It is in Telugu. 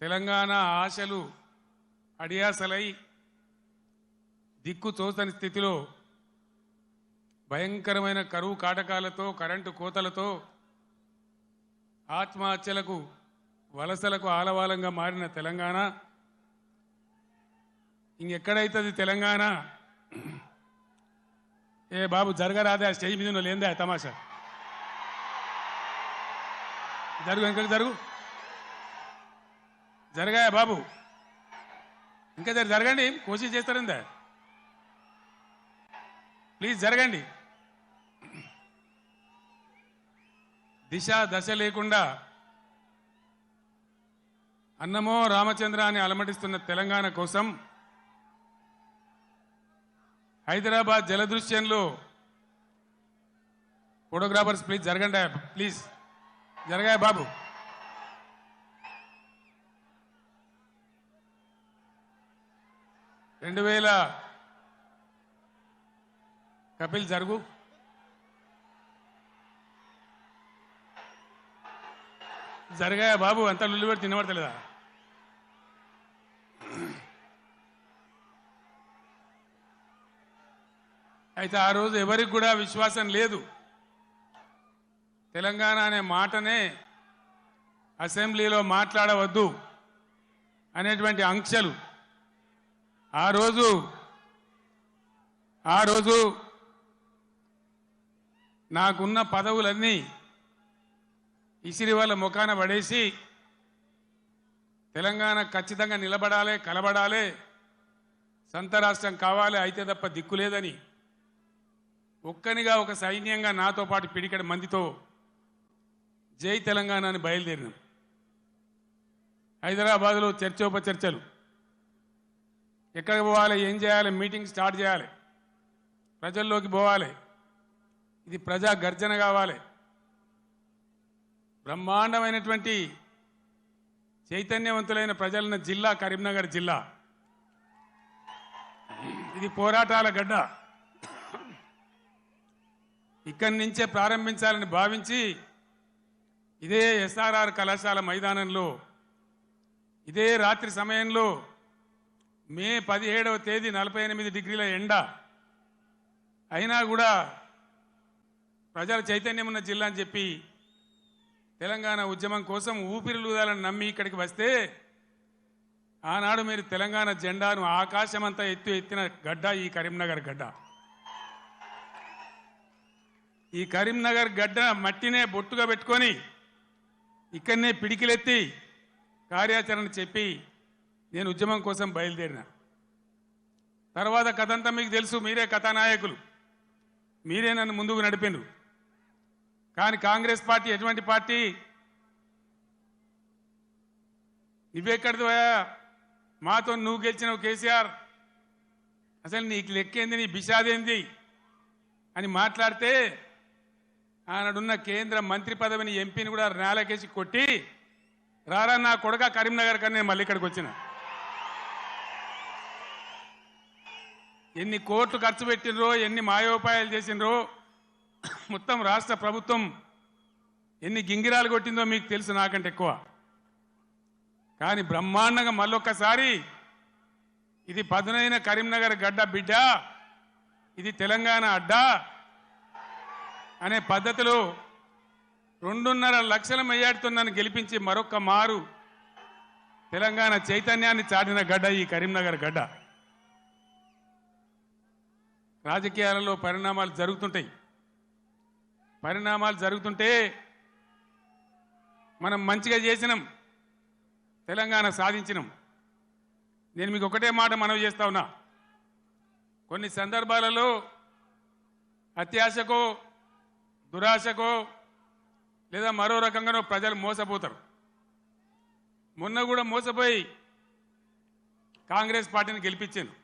తెలంగాణ ఆశలు అడియాసలై దిక్కు తోచని స్థితిలో భయంకరమైన కరువు కాటకాలతో కరెంటు కోతలతో ఆత్మహత్యలకు వలసలకు ఆలవాలంగా మారిన తెలంగాణ. ఇంకెక్కడైతుంది తెలంగాణ? ఏ బాబు జరగరాదే ఆ స్టేజ్ మీద లేందే తమాషా? జరుగు ఇంకా జరుగు. జరగాయా బాబు? ఇంకా జర జరగండి కోషిష్ చేస్తారందా? ప్లీజ్ జరగండి. దిశ దశ లేకుండా అన్నమో రామచంద్ర అని అలమటిస్తున్న తెలంగాణ కోసం హైదరాబాద్ జలదృశ్యంలో ఫోటోగ్రాఫర్స్ ప్లీజ్ జరగండి ప్లీజ్. జరగాయ బాబు? రెండు వేల కపిల్ జరుగు. జరగా బాబు? అంతా లుల్లి పెట్టి తినబడతలేదా? అయితే ఆ రోజు ఎవరికి కూడా విశ్వాసం లేదు. తెలంగాణ అనే మాటనే అసెంబ్లీలో మాట్లాడవద్దు అనేటువంటి ఆంక్షలు ఆ రోజు ఆ రోజు నాకున్న పదవులన్నీ ఇసిరి వాళ్ళ ముఖాన పడేసి తెలంగాణ ఖచ్చితంగా నిలబడాలి కలబడాలి సంత రాష్ట్రం కావాలి అయితే తప్ప దిక్కు లేదని ఒక్కనిగా ఒక సైన్యంగా నాతో పాటు పిడికడి మందితో జై తెలంగాణ అని బయలుదేరినాం. హైదరాబాద్లో చర్చోపచర్చలు. ఎక్కడికి పోవాలి ఏం చేయాలి మీటింగ్ స్టార్ట్ చేయాలి ప్రజల్లోకి పోవాలి. ఇది ప్రజా గర్జన కావాలి. బ్రహ్మాండమైనటువంటి చైతన్యవంతులైన ప్రజలున్న జిల్లా కరీంనగర్ జిల్లా. ఇది పోరాటాల గడ్డ. ఇక్కడి నుంచే ప్రారంభించాలని భావించి ఇదే ఎస్ఆర్ఆర్ కళాశాల మైదానంలో ఇదే రాత్రి సమయంలో మే పదిహేడవ తేదీ నలభై ఎనిమిది డిగ్రీల ఎండ. అయినా కూడా ప్రజల చైతన్యం ఉన్న జిల్లా అని చెప్పి తెలంగాణ ఉద్యమం కోసం ఊపిరిలుదాలని నమ్మి ఇక్కడికి వస్తే ఆనాడు మీరు తెలంగాణ జెండాను ఆకాశమంతా ఎత్తు ఎత్తిన గడ్డ ఈ కరీంనగర్ గడ్డ. ఈ కరీంనగర్ గడ్డ మట్టినే బొట్టుగా పెట్టుకొని ఇక్కడనే పిడికిలెత్తి కార్యాచరణ చెప్పి నేను ఉద్యమం కోసం బయలుదేరిన. తర్వాత కథంతా మీకు తెలుసు మీరే కథానాయకులు. మీరే నన్ను ముందుకు నడిపిండ్రు కానీ కాంగ్రెస్ పార్టీ ఎటువంటి పార్టీ? నువ్వెక్కడిదివా మాతో నువ్వు గెలిచినావు కేసీఆర్. అసలు నీకు లెక్కేంది నీ బిషాదేంది అని మాట్లాడితే ఆనాడున్న కేంద్ర మంత్రి పదవిని ఎంపీని కూడా నేలకేసి కొట్టి రారా నా కొడక కరీంనగర్ కన్నా నేను మళ్ళీ ఇక్కడికి వచ్చినా. ఎన్ని కోట్లు ఖర్చు పెట్టినరో ఎన్ని మాయోపాయాలు చేసినరో మొత్తం రాష్ట్ర ప్రభుత్వం ఎన్ని గింగిరాలు కొట్టిందో మీకు తెలుసు నాకంటే ఎక్కువ. కానీ బ్రహ్మాండంగా మళ్ళొక్కసారి ఇది పదునైన కరీంనగర్ గడ్డ బిడ్డ ఇది తెలంగాణ అడ్డా అనే పద్ధతిలో రెండున్నర లక్షల మెయ్యాడుతో నన్ను గెలిపించి మరొక్క మారు తెలంగాణ చైతన్యాన్ని చాటిన గడ్డ ఈ కరీంనగర్ గడ్డ. రాజకీయాలలో పరిణామాలు జరుగుతుంటాయి. పరిణామాలు జరుగుతుంటే మనం మంచిగా చేసినాం తెలంగాణ సాధించినాం. నేను మీకు ఒకటే మాట మనవి చేస్తా ఉన్నా. కొన్ని సందర్భాలలో అత్యాశకో దురాశకో లేదా మరో రకంగానో ప్రజలు మోసపోతారు. మొన్న కూడా మోసపోయి కాంగ్రెస్ పార్టీని గెలిపించాను